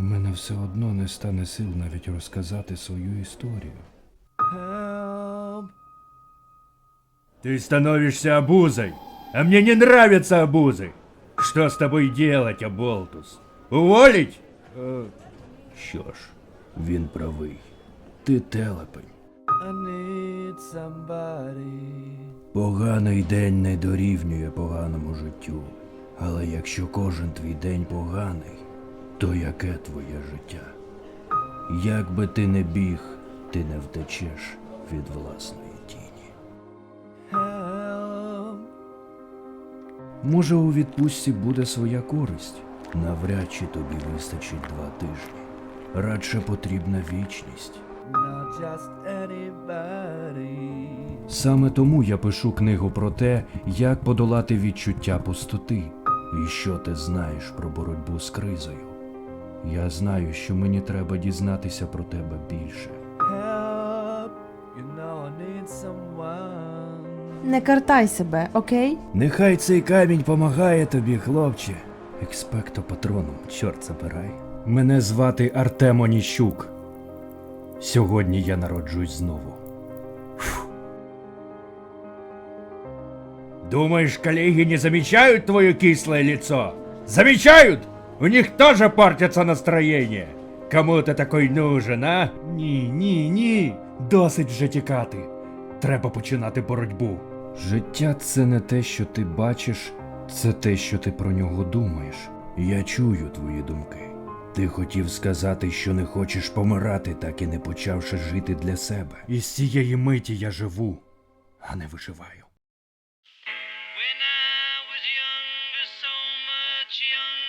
У мене все одно не стане сил навіть розказати свою історію. Ты становишься обузой, а мне не нравятся обузы. Что с тобой делать, Аболтус? Уволить? Що ж, він правий. Ти телепень. I need somebody. Поганий день не дорівнює поганому життю. Але якщо кожен твій день поганий, то яке твоє життя? Як би ти не біг, ти не втечеш від власної тіні. Може, у відпустці буде своя користь. Навряд чи тобі вистачить два тижні. Радше потрібна вічність. Саме тому я пишу книгу про те, як подолати відчуття пустоти, і що ти знаєш про боротьбу з кризою. Я знаю, що мені треба дізнатися про тебе більше. Help. You know I need. Не картай себе, окей? Нехай цей камінь помагає тобі, хлопче. Експекто патроном, чорт забирай. Мене звати Артем Оніщук. Сьогодні я народжусь знову. Думаешь, коллеги не замечают твое кислое лицо? Замечают! У них тоже портится настроєння. Кому ти такой нужен, а? Ні, ні, ні. Досить вже тікати. Треба починати боротьбу. Життя це не те, що ти бачиш, це те, що ти про нього думаєш. Я чую твої думки. Ти хотів сказати, що не хочеш помирати, так і не почавши жити для себе. І з цієї миті я живу, а не виживаю. When I was younger, so much younger.